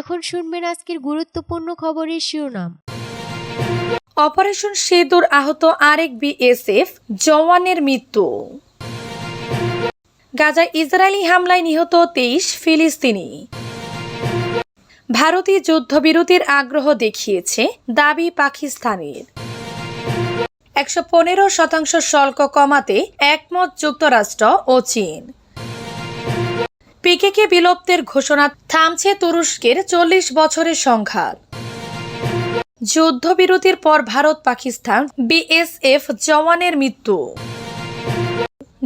এখন শুনবেন আজকের গুরুত্বপূর্ণ খবরের শিরোনাম। অপারেশন সিঁদুর আহত আরেক বিএসএফ জওয়ানের মৃত্যু। গাজায় ইসরায়েলি হামলায় নিহত তেইশ ফিলিস্তিনি। ভারতীয় যুদ্ধবিরতির আগ্রহ দেখিয়েছে দাবি পাকিস্তানের। একশো পনেরো শতাংশ শুল্ক কমাতে একমত যুক্তরাষ্ট্র ও চীন। পিকেকে বিলুপ্তের ঘোষণা থামছে তুরস্কের চল্লিশ বছরের সংঘাত। যুদ্ধবিরতির পর ভারত পাকিস্তান বিএসএফ জওয়ানের মৃত্যু।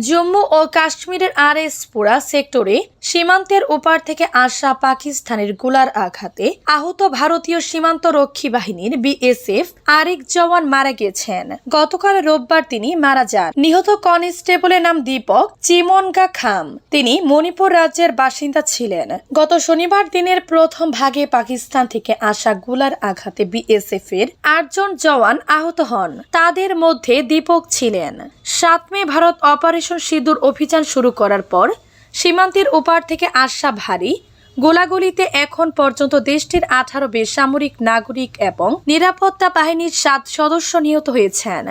জম্মু ও কাশ্মীরের আরএসপুরা সেক্টরে সীমান্তের ওপার থেকে আসা পাকিস্তানের গোলার আঘাতে আহত ভারতীয় সীমান্ত রক্ষী বাহিনীর বিএসএফ আরেক জওয়ান মারা গেছেন। গতকাল রোববার তিনি মারা যান। নিহত কনস্টেবলের নাম দীপক, চিমনগা খাম। তিনি মণিপুর রাজ্যের বাসিন্দা ছিলেন। গত শনিবার দিনের প্রথম ভাগে পাকিস্তান থেকে আসা গোলার আঘাতে বিএসএফ এর আটজন জওয়ান আহত হন। তাদের মধ্যে দীপক ছিলেন। সাত মে ভারত অপারেশন সিঁদুর অভিযান শুরু করার পর সীমান্তের ওপার থেকে আসা ভারী, গোলাগুলিতে এখন পর্যন্ত দেশটির আঠারো বেসামরিক নাগরিক এবং নিরাপত্তা বাহিনীর সাত সদস্য নিহত হয়েছেন।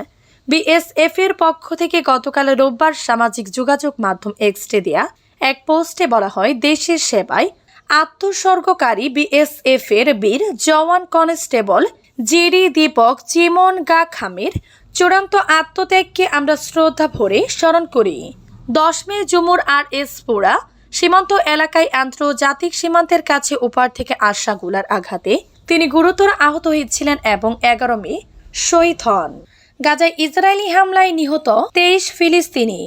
বিএসএফ এর পক্ষ থেকে গতকাল রোববার সামাজিক যোগাযোগ মাধ্যম এক্সটে দেয়া এক পোস্টে বলা হয়, দেশের সেবায় আত্মসর্গকারী বিএসএফ এর বীর জওয়ান কনস্টেবল জিডি দীপক চিমন গা খামের চূড়ান্ত আত্মত্যাগকে আমরা শ্রদ্ধা ভরে স্মরণ করি। দশ মে জুমুর আর এস পোড়া সীমান্ত এলাকায় আন্তর্জাতিক সীমান্তের কাছে ওপার থেকে আসা গুলার আঘাতে তিনি গুরুতর আহত হয়েছিলেন এবং এগারো মে শহীদ হন। গাজায় ইসরায়েলি হামলায় নিহত তেইশ ফিলিস্তিনি।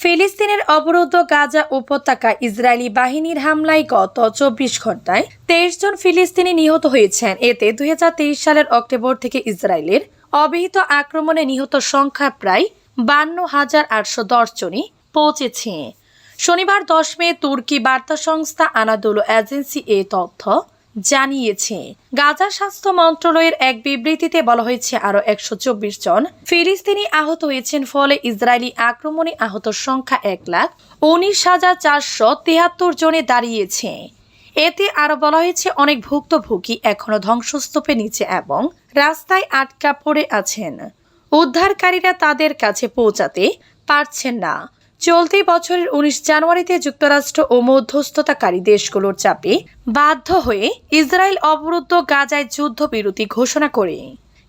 ফিলিস্তিনের অবরুদ্ধ গাজা উপত্যকা ইসরায়েলি বাহিনীর হামলায় গত চব্বিশ ঘন্টায় তেইশ জন ফিলিস্তিনি নিহত হয়েছেন। এতে দুই হাজার তেইশ সালের অক্টোবর থেকে ইসরায়েলের অবিহিত আক্রমণে নিহত সংখ্যা প্রায় বান্ন হাজার আটশো দশ জনই পৌঁছেছে। শনিবার দশ মে তুর্কি বার্তা সংস্থা আনাদুলো এজেন্সি এ তথ্য জানিয়েছে। গাজা স্বাস্থ্য মন্ত্রণালয়ের এক বিবৃতিতে বলা হয়েছে, আরও একশো চব্বিশ জন ফিলিস্তিনি আহত হয়েছেন, ফলে ইসরায়েলি আক্রমণে আহত সংখ্যা এক লাখ উনিশ হাজার চারশো তিয়াত্তর জনে দাঁড়িয়েছে। এতে আরও বলা হয়েছে, অনেক ভুক্তভোগী এখনও ধ্বংসস্তূপের নিচে এবং রাস্তায় আটকা পড়ে আছেন। উদ্ধারকারীরা তাদের কাছে পৌঁছাতে পারছেন না। চলতি বছরের উনিশ জানুয়ারিতে যুক্তরাষ্ট্র ও মধ্যস্থতাকারী দেশগুলোর চাপে বাধ্য হয়ে ইসরায়েল অবরুদ্ধ গাজায় যুদ্ধবিরতি ঘোষণা করে।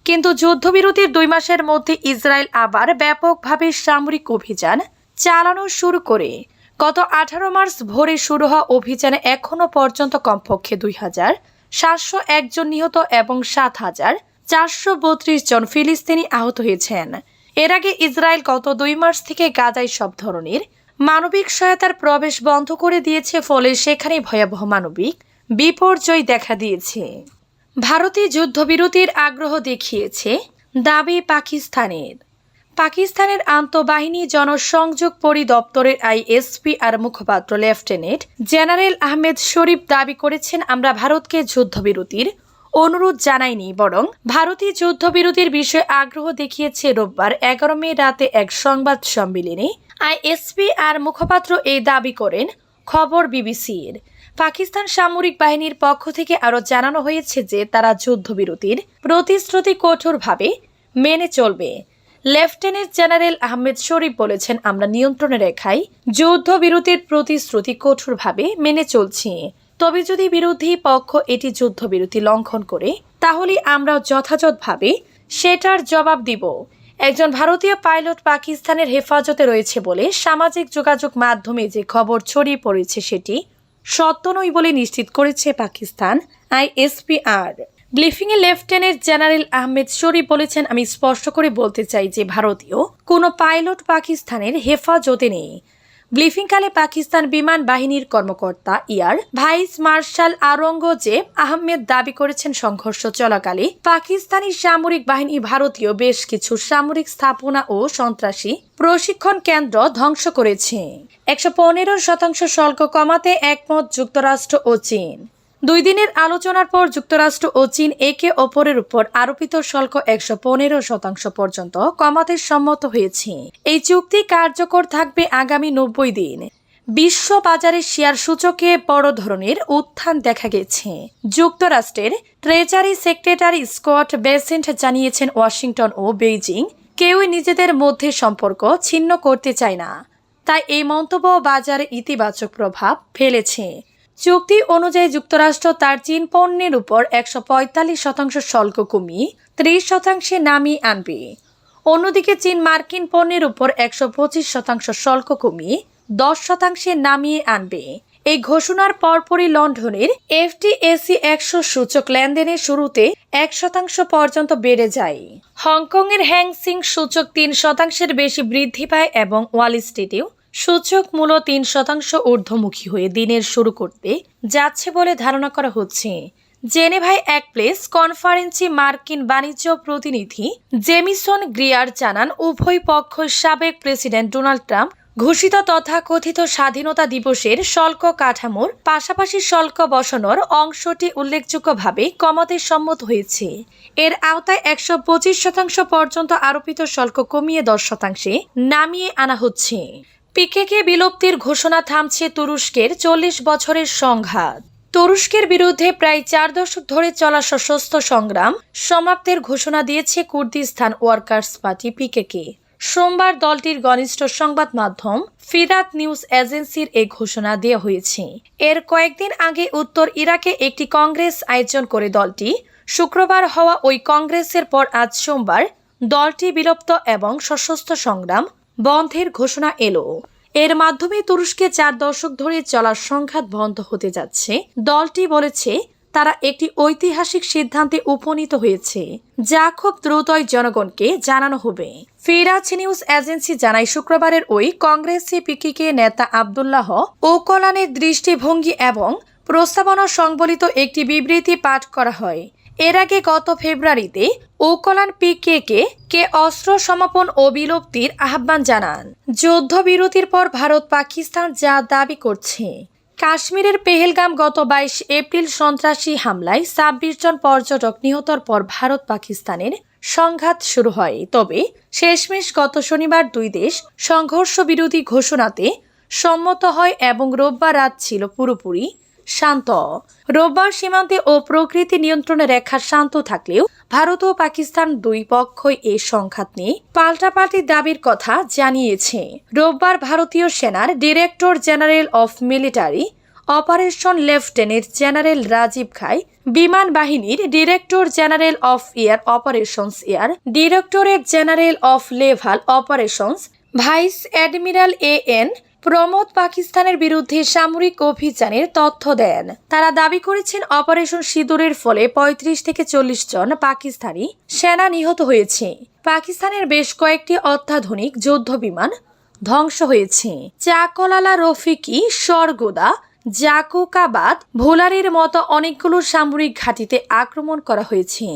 কিন্তু যুদ্ধবিরতির দুই মাসের মধ্যে ইসরায়েল আবার ব্যাপকভাবে সামরিক অভিযান চালানো শুরু করে। গত আঠারো মার্চ ভোরে শুরু হওয়া অভিযানে এখনও পর্যন্ত কমপক্ষে দুই হাজার সাতশো একজন নিহত এবং সাত হাজার চারশো বত্রিশ জন ফিলিস্তিনি আহত হয়েছেন। এর আগে ইসরায়েল গত দুই মাস থেকে গাজায় সব ধরনের মানবিক সহায়তার প্রবেশ বন্ধ করে দিয়েছে, ফলে সেখানে ভয়াবহ মানবিক বিপর্যয় দেখা দিয়েছে। ভারতীয় যুদ্ধবিরতির আগ্রহ দেখিয়েছে দাবি পাকিস্তানের। পাকিস্তানের আন্তঃবাহিনী জনসংযোগ পরিদপ্তরের আইএসপি আর মুখপাত্র লেফটেন্যান্ট জেনারেল আহমেদ শরীফ দাবি করেছেন, আমরা ভারতকে যুদ্ধবিরতির অনুরোধ জানায়নি, বরং ভারতীয় যুদ্ধবিরতির বিষয়ে আগ্রহ দেখিয়েছে রোববার এগারো মে রাতে এক সংবাদ সম্মেলনে আইএসপি আর মুখপাত্র এই দাবি করেন, খবর বিবিসির। পাকিস্তান সামরিক বাহিনীর পক্ষ থেকে আরও জানানো হয়েছে যে তারা যুদ্ধবিরতির প্রতিশ্রুতি কঠোরভাবে মেনে চলবে। লেফটেন্যান্ট জেনারেল আহমেদ শরীফ বলেছেন, আমরা নিয়ন্ত্রণে রেখাই যুদ্ধবিরতির প্রতিশ্রুতি কঠোরভাবে মেনে চলছি। তবে যদি বিরোধী পক্ষ এটি যুদ্ধবিরতি লঙ্ঘন করে, তাহলে আমরা যথাযথভাবে সেটার জবাব দিব। একজন ভারতীয় পাইলট পাকিস্তানের হেফাজতে রয়েছে বলে সামাজিক যোগাযোগ মাধ্যমে যে খবর ছড়িয়ে পড়েছে সেটি সত্য নয় বলে নিশ্চিত করেছে পাকিস্তান আইএসপিআর। ব্রিফিংয়ে লেফটেন্যান্ট জেনারেল আহমেদ শরীফ বলেছেন, আমি স্পষ্ট করে বলতে চাই যে ভারতীয় কোনো পাইলট পাকিস্তানের হেফাজতে নেই। ব্রিফিংকালে পাকিস্তান বিমান বাহিনীর কর্মকর্তা air vice marshal Aurangzeb Ahmed দাবি করেছেন সংঘর্ষ চলাকালে পাকিস্তানি সামরিক বাহিনী ভারতীয় বেশ কিছু সামরিক স্থাপনা ও সন্ত্রাসী প্রশিক্ষণ কেন্দ্র ধ্বংস করেছে। একশো পনেরো শতাংশ শুল্ক কমাতে একমত যুক্তরাষ্ট্র ও চীন। দুই দিনের আলোচনার পর যুক্তরাষ্ট্র ও চীন একে অপরের উপর আরোপিত শুল্ক একশো পনেরো শতাংশ পর্যন্ত কমাতে সম্মত হয়েছে। এই চুক্তি কার্যকর থাকবে আগামী নব্বই দিন। বিশ্ব বাজারে শেয়ার সূচকে বড় ধরনের উত্থান দেখা গেছে। যুক্তরাষ্ট্রের ট্রেজারি সেক্রেটারি স্কট বেসেন্ট জানিয়েছেন ওয়াশিংটন ও বেইজিং, কেউই নিজেদের মধ্যে সম্পর্ক ছিন্ন করতে চায় না। তাই এই মন্তব্য বাজারে ইতিবাচক প্রভাব ফেলেছে। চুক্তি অনুযায়ী যুক্তরাষ্ট্র তার চীন পণ্যের উপর একশো পঁয়তাল্লিশ শতাংশ শুল্ক কমিয়ে ত্রিশ শতাংশে নামিয়ে আনবে। অন্যদিকে চীন মার্কিন পণ্যের উপর একশো পঁচিশ শতাংশ শুল্ক কমিয়ে দশ শতাংশে নামিয়ে আনবে। এই ঘোষণার পরপরই লন্ডনের এফটিএসি একশো সূচক লেনদেনের শুরুতে এক শতাংশ পর্যন্ত বেড়ে যায়। হংকংয়ের হ্যাংসিং সূচক তিন শতাংশের বেশি বৃদ্ধি পায় এবং ওয়াল স্ট্রিটেও সূচক মূল তিন শতাংশ ঊর্ধ্বমুখী হয়ে দিনের শুরু করতে যাচ্ছে বলে ধারণা করা হচ্ছে। জেনেভায় এক প্লেস কনফারেন্সে মার্কিন বাণিজ্য প্রতিনিধি জেমিসন গ্রিয়ার জানান, উভয় পক্ষ সাবেক প্রেসিডেন্ট ডোনাল্ড ট্রাম্প ঘোষিত তথাকথিত স্বাধীনতা দিবসের শুল্ক কাঠামোর পাশাপাশি শুল্ক বসানোর অংশটি উল্লেখযোগ্যভাবে কমাতে সম্মত হয়েছে। এর আওতায় একশো পঁচিশ শতাংশ পর্যন্ত আরোপিত শুল্ক কমিয়ে দশ শতাংশে নামিয়ে আনা হচ্ছে। পিকেকে বিলুপ্তির ঘোষণা থামছে তুরস্কের চল্লিশ বছরের সংঘাত। তুরস্কের বিরুদ্ধে প্রায় চার দশক ধরে চলা সশস্ত্র সংগ্রাম সমাপ্তের ঘোষণা দিয়েছে কুর্দিস্তান ওয়ার্কার্স পার্টি পিকেকে। সোমবার দলটির ঘনিষ্ঠ সংবাদ মাধ্যম ফিরাত নিউজ এজেন্সির এই ঘোষণা দেওয়া হয়েছে। এর কয়েকদিন আগে উত্তর ইরাকে একটি কংগ্রেস আয়োজন করে দলটি। শুক্রবার হওয়া ওই কংগ্রেসের পর আজ সোমবার দলটি বিলুপ্ত এবং সশস্ত্র সংগ্রাম বন্ধের ঘোষণা এলো। এর মাধ্যমে তুরস্কে চার দশক ধরে চলা সংঘাত বন্ধ হতে যাচ্ছে। দলটি বলেছে, তারা একটি ঐতিহাসিক সিদ্ধান্তে উপনীত হয়েছে, যা খুব দ্রুতই জনগণকে জানানো হবে। ফিরাজ নিউজ এজেন্সি জানায়, শুক্রবারের ওই কংগ্রেসি পিকিকে নেতা আবদুল্লাহ ওকলানের দৃষ্টিভঙ্গি এবং প্রস্তাবনা সংবলিত একটি বিবৃতি পাঠ করা হয়। এর আগে গত ফেব্রুয়ারিতে ওকলান পিকেকে কে অস্ত্র সমাপন ও বিলুপ্তির আহ্বান জানান। যুদ্ধবিরতির পর ভারত পাকিস্তান যা দাবি করছে। কাশ্মীরের পেহেলগাম গত বাইশ এপ্রিল সন্ত্রাসী হামলায় ছাব্বিশ জন পর্যটক নিহতর পর ভারত পাকিস্তানের সংঘাত শুরু হয়। তবে শেষমেশ গত শনিবার দুই দেশ সংঘর্ষ বিরোধী ঘোষণাতে সম্মত হয় এবং রোববার রাত ছিল পুরোপুরি শান্ত। রোববার সীমান্তে ও প্রকৃতি নিয়ন্ত্রণে রেখা শান্ত থাকলেও ভারত ও পাকিস্তান দুই পক্ষই এ সংঘাত নিয়ে পাল্টাপাল্টি দাবির কথা জানিয়েছে। রোববার ভারতীয় সেনার director general of military operation lieutenant general Rajiv Ghai, বিমান বাহিনীর director general of air operations air directorate general of naval operations, vice admiral A N Pramod পাকিস্তানের বিরুদ্ধে সামরিক অভিযানের তথ্য দেন। তারা দাবি করেছেন অপারেশন সিঁদুরের ফলে ৩৫ থেকে চল্লিশ জন পাকিস্তানি সেনা নিহত হয়েছে। পাকিস্তানের বেশ কয়েকটি অত্যাধুনিক যুদ্ধ বিমান ধ্বংস হয়েছে। চাকলালা রফিকি সরগোদা জাকুকাবাদ, ভোলারের মতো অনেকগুলো সামরিক ঘাঁটিতে আক্রমণ করা হয়েছে।